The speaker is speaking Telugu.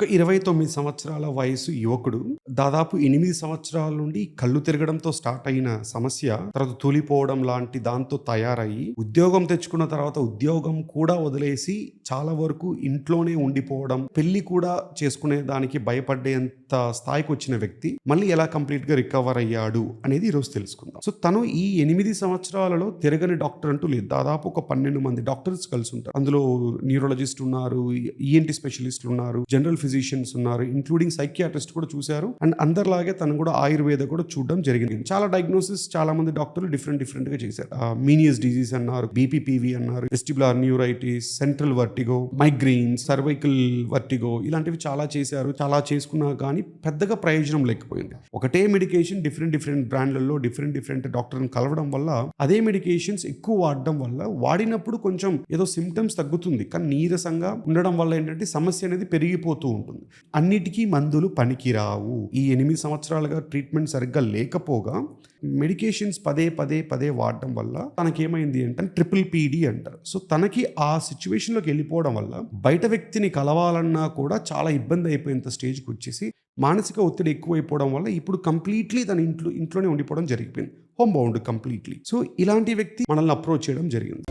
ఒక ఇరవై తొమ్మిది సంవత్సరాల వయసు యువకుడు దాదాపు ఎనిమిది సంవత్సరాల నుండి కళ్ళు తిరగడంతో స్టార్ట్ అయిన సమస్య తర్వాత తూలిపోవడం లాంటి దాంతో తయారయ్యి ఉద్యోగం తెచ్చుకున్న తర్వాత ఉద్యోగం కూడా వదిలేసి చాలా వరకు ఇంట్లోనే ఉండిపోవడం పెళ్ళి కూడా చేసుకునే దానికి భయపడేంత స్థాయికి వచ్చిన వ్యక్తి మళ్ళీ ఎలా కంప్లీట్గా రికవర్ అయ్యాడు అనేది ఈరోజు తెలుసుకుందాం. సో తను ఈ ఎనిమిది సంవత్సరాలలో తిరగని డాక్టర్ అంటూ లేదు. దాదాపు ఒక పన్నెండు మంది డాక్టర్స్ కలిసి ఉంటారు. అందులో న్యూరాలజిస్ట్ ఉన్నారు ఈఎన్టీ స్పెషలిస్ట్ ఉన్నారు జనరల్ ఫిజిషియన్స్ ఉన్నారు ఇంక్లూడింగ్ సైకియాట్రిస్ట్ కూడా చూశారు. అండ్ అందరిలాగే తను కూడా ఆయుర్వేద కూడా చూడడం జరిగింది. చాలా డయాగ్నోసిస్ చాలా మంది డాక్టర్లు డిఫరెంట్ డిఫరెంట్గా చేశారు. మీనియస్ డిజీజ్ అన్నారు బీపీపీవి అన్నారు vestibular neuritis central vertigo migraine cervical vertigo ఇలాంటివి చాలా చేశారు. చాలా చేసుకున్నా కానీ పెద్దగా ప్రయోజనం లేకపోయింది. ఒకటే మెడికేషన్ డిఫరెంట్ డిఫరెంట్ బ్రాండ్లలో డిఫరెంట్ డిఫరెంట్ డాక్టర్ని కలవడం వల్ల అదే మెడికేషన్స్ ఎక్కువ వాడడం వల్ల వాడినప్పుడు కొంచెం ఏదో సిమ్టమ్స్ తగ్గుతుంది. కానీ నీరసంగా ఉండడం వల్ల ఏంటంటే సమస్య అనేది పెరిగిపోతూ ఉంటుంది. అన్నిటికీ మందులు పనికిరావు. ఈ ఎనిమిది సంవత్సరాలుగా ట్రీట్మెంట్ సరిగ్గా లేకపోగా మెడికేషన్స్ పదే పదే పదే వాడడం వల్ల తనకేమైంది అంటే ట్రిపుల్ పీడీ అంటారు. సో తనకి ఆ సిచ్యువేషన్లోకి వెళ్ళిపోవడం వల్ల బయట వ్యక్తిని కలవాలన్నా కూడా చాలా ఇబ్బంది అయిపోయేంత స్టేజ్కి వచ్చేసి మానసిక ఒత్తిడి ఎక్కువైపోవడం వల్ల ఇప్పుడు కంప్లీట్లీ తన ఇంట్లో ఇంట్లోనే ఉండిపోవడం జరిగిపోయింది. హోమ్ బౌండ్ కంప్లీట్లీ సో ఇలాంటి వ్యక్తి మనల్ని అప్రోచ్ చేయడం జరిగింది.